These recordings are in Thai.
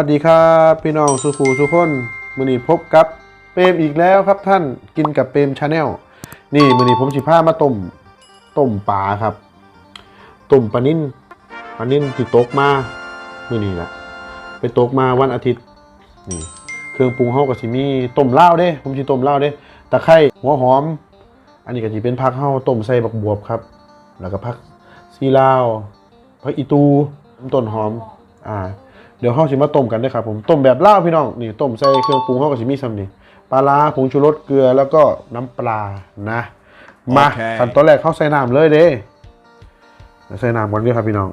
วัสดีครับพี่น้องสุขูสุคนมือนี้พบกับเปรมอีกแล้วครับท่านกินกับเปรมชาแนลนี่มือนี้ผมสิพามาต้มต้มปลาครับต้มปลานิ่นปลานิ่นที่ตกมามือนี้แหละไปตกมาวันอาทิตย์นี่เครื่องปรุงเฮาก็สิมีต้มเหล้าเด้ผมสิต้มเหล้าเด้ตะไคร้หัวหอม อันนี้ก็สิเป็นผักเฮาต้มใส่บักบวบครับ แล้วก็ผักซีลาวผักอีตูต้นหอมอ่า เดี๋ยวเฮาสิมาต้มกันเด้อครับผมต้มแบบลาวพี่น้องนี่ต้มใส่เครื่องปรุงเฮาก็สิมีซ้ำนี่ปลาร้าผงชูรสเกลือแล้วก็น้ำปลานะมาโอเค ขั้นตอนแรกเข้าใส่น้ำเลยเด้เดี๋ยวใส่น้ำก่อนเด้อครับพี่น้อง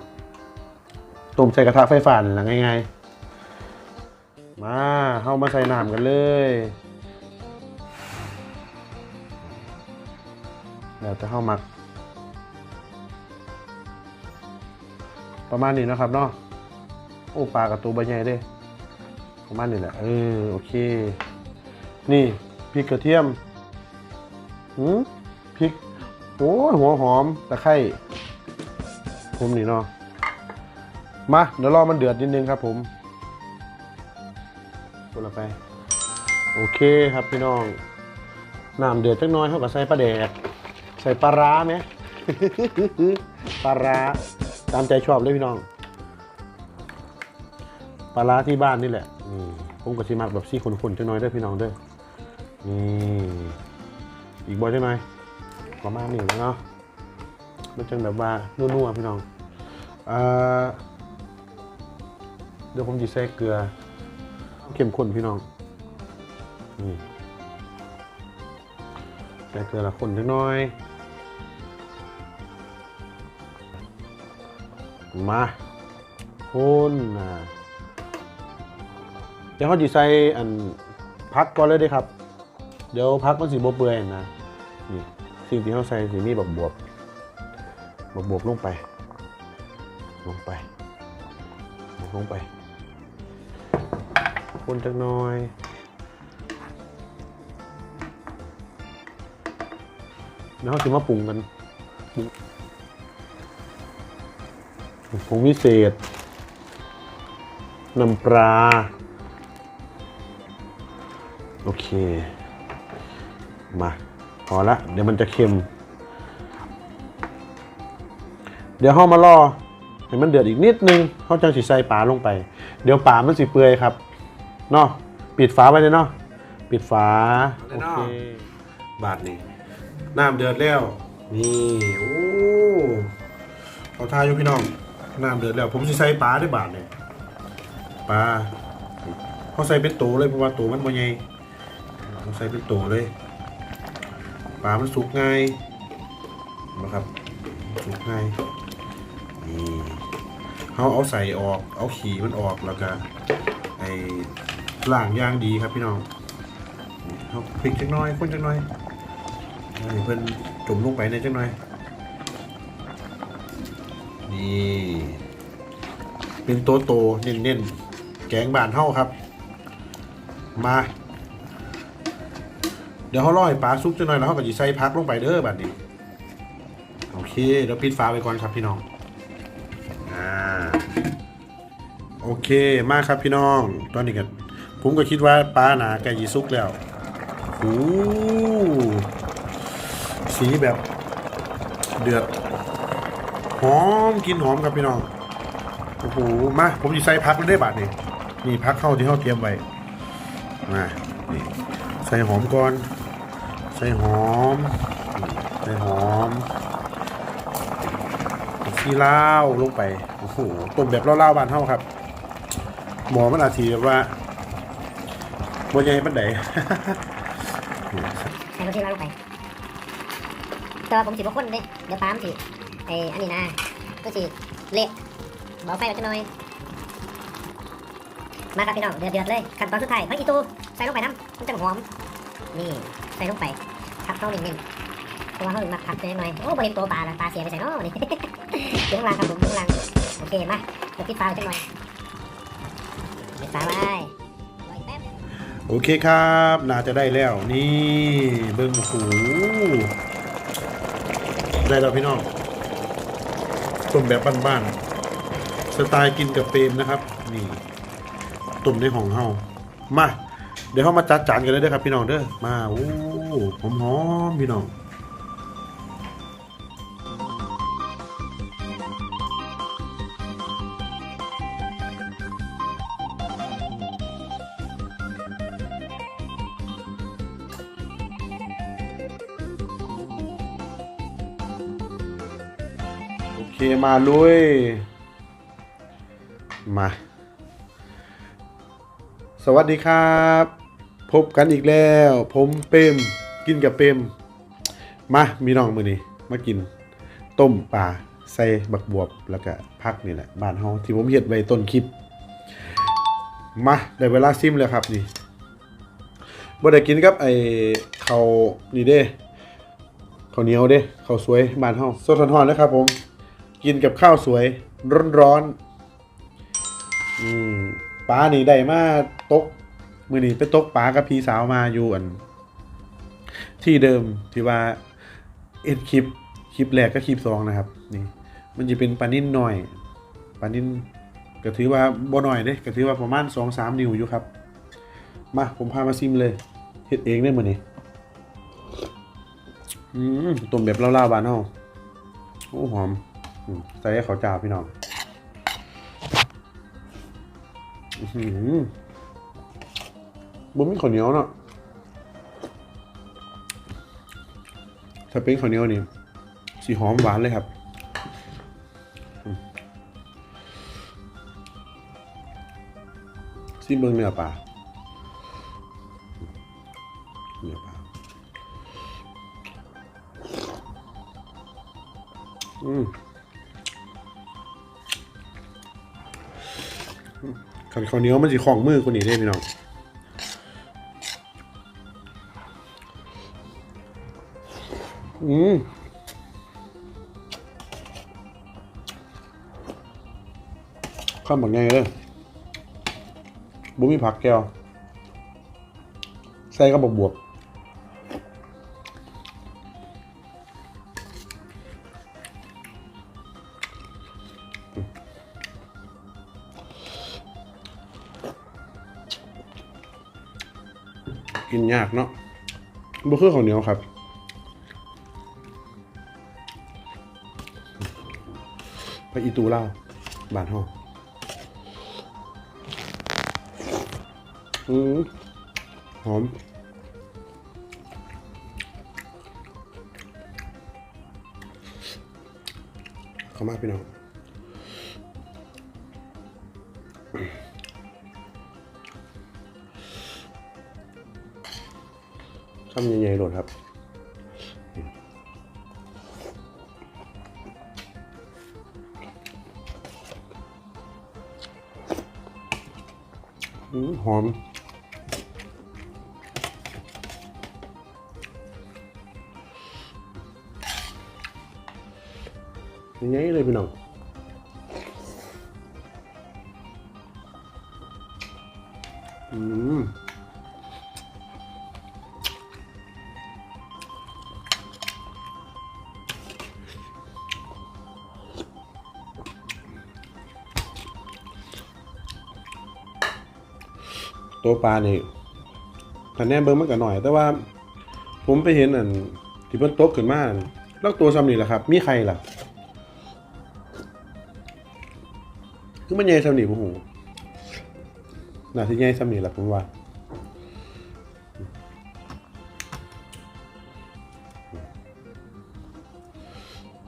ต้มใส่กระทะไฟฟ้านี่แหละง่ายๆมาเข้ามาใส่น้ำกันเลยแล้วจะเข้ามัก ประมาณนี้นะครับเนาะ โอ้ปลากับตัวใบใหญ่เด้ประมาณนี้แหละเออโอเค นี่พริกกระเทียมหืมพริกโอ้หัวหอมตะไคร้ผมนี่เนาะมาเดี๋ยวรอมันเดือดนิดนึงครับผมกดละไป โอเคครับพี่น้องน้ำเดือดจักน้อยเขาก็ใส่ปลาแดก ใส่ปลาร้าไหมปลาร้าตามใจชอบเลยพี่น้อง ปลาร้าที่บ้านนี่แหละนี่ผมกับชิมักแบบซี่คนๆจังน้อยเด้อพี่น้องเด้อนี่อีกบ่จังน้อยประมาณนี้แล้วเนาะมันจังแบบว่านัวๆพี่น้องเอ่อเดี๋ยวผมจะใส่เกลือเข้มข้นพี่น้องนี่ใส่เกลือละคนจังน้อยมาคนนะ เดี๋ยวเขาจีใส่อันพักก่อนเลยด้ครับ เดี๋ยวพักมันสีบวเปื่อยนะนี่สิ่งที่เขาใส่สีมีแบบบวบบวบบวบลงไป ลงไปบวบลงไปคนจักน่อยแล้วเขาจะมาปรุงกันปรุงผงวิเศษน้ำปลา เค มาพอละเดี๋ยวมันจะเค็ม เดี๋ยวห้อมารอให้มันเดือดอีกนิดนึงเขาจังสิใส่ปลาลงไป เดี๋ยวปลามันสิเปื่อยครับเนาะปิดฝาไว้เลยเนาะปิดฝาโอเคบาทนี้น้ำเดือดแล้วนี่โอ้เขาทายอยู่พี่น้องน้ำเดือดแล้ว ผมสิใส่ปลาด้วยบาทเนี่ยปลาเขาใส่เป็นตัวเลยเพราะว่าตัวมันบ่ใหญ่ เขาใส่เป็นตัวเลยปลามันสุกง่ายนะครับสุกง่ายนี่เขาเอาใส่ออกเอาขีมันออกแล้วก็ไอ้ล่างย่างดีครับพี่น้องเขาพลิกจักหน้อยคนจักหน้อยให้เพิ่อนจุ่มลงไปในจักหน้อยนี่เป็นโตโตเน้นๆแกงบานเท่าครับ มา ดี๋ยวเขาล่อยปลาซุปจังหน่อยแล้วเขาก็จะใส่พักลงไปเด้อบัดนี้ โอเคเดี๋ยวปิดฝาไปก่อนครับพี่น้องอ่าโอเคมากครับพี่น้อง ตอนนี้กันผมก็คิดว่าปลาหนาไก่ยีซุกแล้วโอ้สีแบบเดือดหอมกินหอมครับพี่น้องโอ้โหมาผมจะใส่พักแล้วได้บาทนี่นี่พักเข้าที่เขาเตรียมไว้มานี่ใส่หอมก่อน ใส่หอมใส่หอมขี้เล้าลงไปโอ้โหต้มแบบเล่าๆบานเท่าครับ หมอมันอาทีว่าบนใหญ่ปันไดใส่รสที่เราลงไปแต่ว่าผมสิบ่คนเด้เดี๋ยวปลามสิไออันนี้นะก็สิเละเบาไฟเราจะหน่อย มาครับพี่น้องเดือดเดือดเลยขั้นตอนสุดท้ายผักอีตูใส่ลงไปน้ำมันจะหอมนี่ ใส่ลงไปทับเข้านิ่มๆเพราะว่าเขาถึงมาทับเล็กน้อยโอ้บ่เห็นตัวปลาละปลาเสียไปใส่เนาะนี่อยู่ข้างล่างครับผมอยู่ข้างล่างโอเคมาเดี๋ยวปิดฝาไว้จังหน่อยปิดฝาไว้รออีกแป๊บนึงโอเคครับ น่าจะได้แล้ว นี่เบิ้งหูได้แล้วพี่น้องต้มแบบบ้านๆสไตล์กินกับเปรมนะครับ นี่ตุ่มในห้องเฮามา ดี๋ยวเฮามาจัดจานกันเลยเด้อครับพี่น้องเด้อมาโอ้หอมๆพี่น้องโอเคมาลุยมา สวัสดีครับ พบกันอีกแล้ว ผมเปรมกินกับเปรมมามีน้องมือนี้มากิน ต้มปลาใส่บักบวบแล้วก็พักนี่แหละบ้านเฮาที่ผมเฮ็ดไว้ต้นคลิป มาได้เวลาซิมแล้วครับนี่บ่ได้กินกับไอ้ข้าวนี่เด้ข้าวเหนียวเด้ข้าวสวยบ้านเฮาสดร้อนๆนะครับผม กินกับข้าวสวยร้อนๆอืมปลานี่ได้มาตก มือนี้ไปตกปลากับพี่สาวมาอยู่อัน ที่เดิมที่ว่าเอ็ดคลิปคลิปแรกก็คลิปสองนะครับ นี่ มันจะเป็นปลานิ่นหน่อยปลานิ่นก็ถือว่าบ่หน่อยเด้ก็ถือว่าประมาณสองสามนิ้วอยู่ครับ มาผมพามาซิมเลยเฮ็ดเองได้มือนี้อืมต้มแบบเล่าๆบานเฮาโอ้หอมใส่ให้เขาวจาพี่น้อง อื้อหือ บ่มีข้าวเหนียวเนาะถ้าเป็นข้าวเหนียวนี่สีหอมหวานเลยครับอืมซิมเบิงเนื้อปลาเนื้อปลาอืมขันข้าวเหนียวมันสิของมือคนนี้ได้พี่น้อง อืมข้าวหมักไงเลยบุมีผักแก้ว ใส่กระบอกบวบกินยากเนาะบ่คือข้าวเหนียวครับ ไปอีตูเล่าบานห้องอืมหอมเข้ามาพี่น้องคำใหญ่ๆโหลดครับ หอมยังไงเลยพี่น้องอืม ตัวปลานี่คะแนนเบิ้งมันก็หน่อย แต่ว่า ผมไปเห็นอันที่เพิ่นตกขึ้นมาอันแล้วตัวซ้ำนี่แหละครับ มีใครล่ะคือมันใหญ่ซ้ำนี่ผมหูน่าที่ใหญ่ซ้ำนี่แหละผมว่า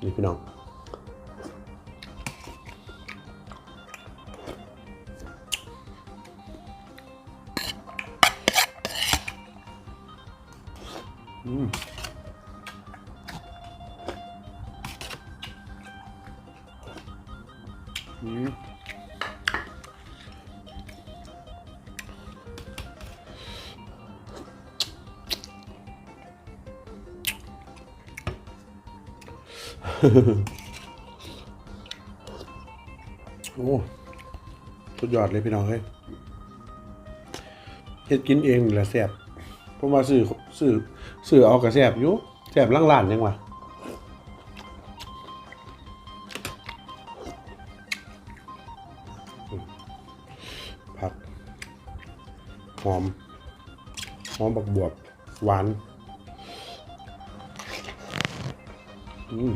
นี่พี่น้อง อืมโอ้สุดยอดเลยพี่น้องเฮ้ยเฮ็ดกินเองแหละแซ่บ ผมว่าซื้อซื้อซื้อเอากระแซ่บอยู่แซบล่างล้านยังวะผักอมหอมบักบวบหวาน อืม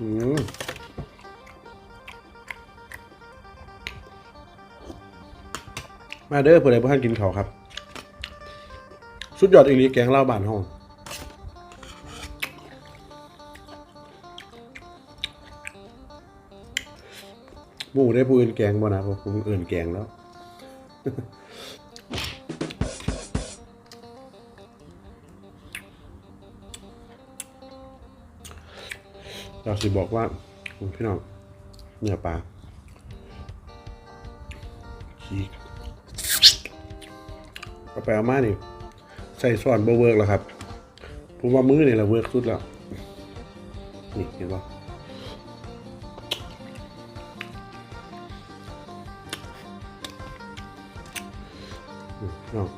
อืมมาเด้อเพื่อนเพื่อนกินเขาวครับ สุดยอดอีหลีแกงเล่าวบานห้องหมูได้ผู้อื่นแกงบ่นะเพราะผู้อื่นแกงแล้ว เราสิบอกว่าคุณพี่น้องเนื้อปลาขี้เอาไปเอามานี่ใส่ซอนบ่เวิร์กแล้วครับผมว่ามือเนี่แหละเวิร์กสุดแล้ว นี่เห็นปะน้อง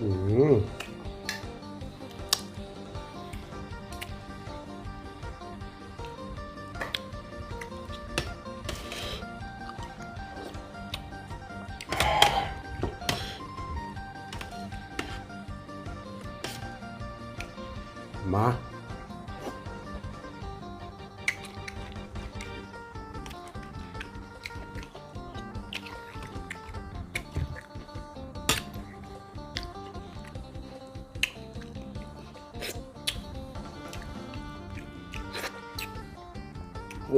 อืม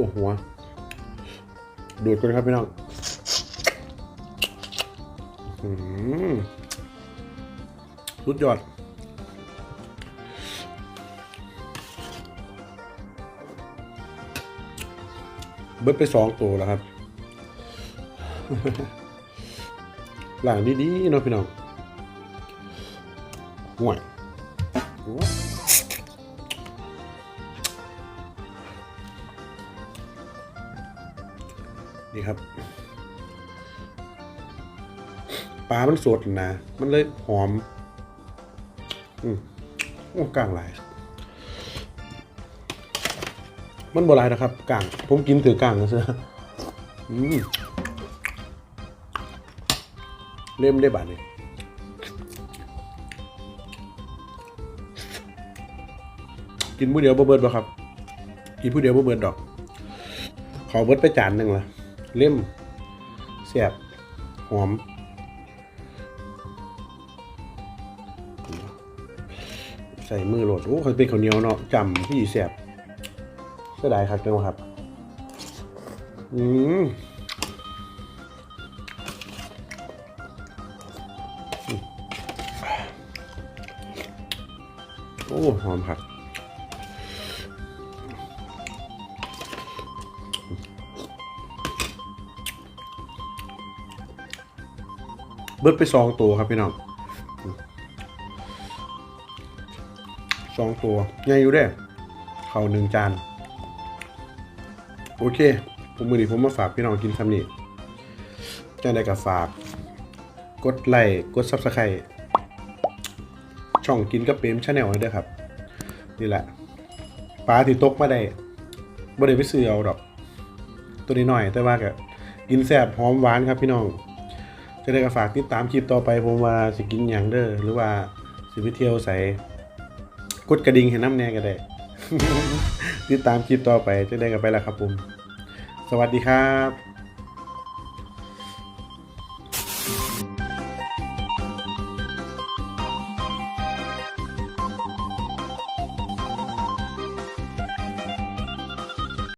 โอ้หัวดูดกันครับพี่น้องสุดยอด เบิดไปสองตัวแล้วครับหลังดีๆเนาะพี่น้องห่วย ปลามันสดนะ มันเลยหอม อืมโอ้กลางหลาย มันโบราณนะครับกลาง ผมกินถือกลางนะเสืออืมเล่มได้บาทเลยกินผู้เดียวบ่เบิดบ่ครับ กินผู้เดียวบ่เบิดดอก ขอเบิดไปจานหนึ่งละเล่มแซ่บหอม ส่มือโหลดโอ้เขาเป็นข้าวเหนียวเนาะจำที่แซ่บเสียดายครับเจ้าครับ อืมโอ้หอมครับเบิดไปสองตัวครับพี่น้อง องตัวใหญ่อยู่เด้เข่าหนึ่งจาน โอเค ผมมือนี้ผมมาฝากพี่น้องกินคำนี้จังได้กับฝาก กดไลค์กดซับสไครต์ช่องกินกับเปมชาแนลด้วยครับ นี่แหละปลาที่ตกมาได้บ่ได้ไปซื้อเอาดอก ตัวนี้หน่อยแต่ว่าก็กินแซ่บหอมหวานครับพี่น้องจะได้กับฝากติดตามคลิปต่อไปผมว่าสิกินอย่างเด้อหรือว่าสิไปเที่ยวใส่ กดกระดิ่งให้น้ำแน่ก็ได้ติดตามคลิปต่อไปจะได้กันไปแล้วครับผม สวัสดีครับ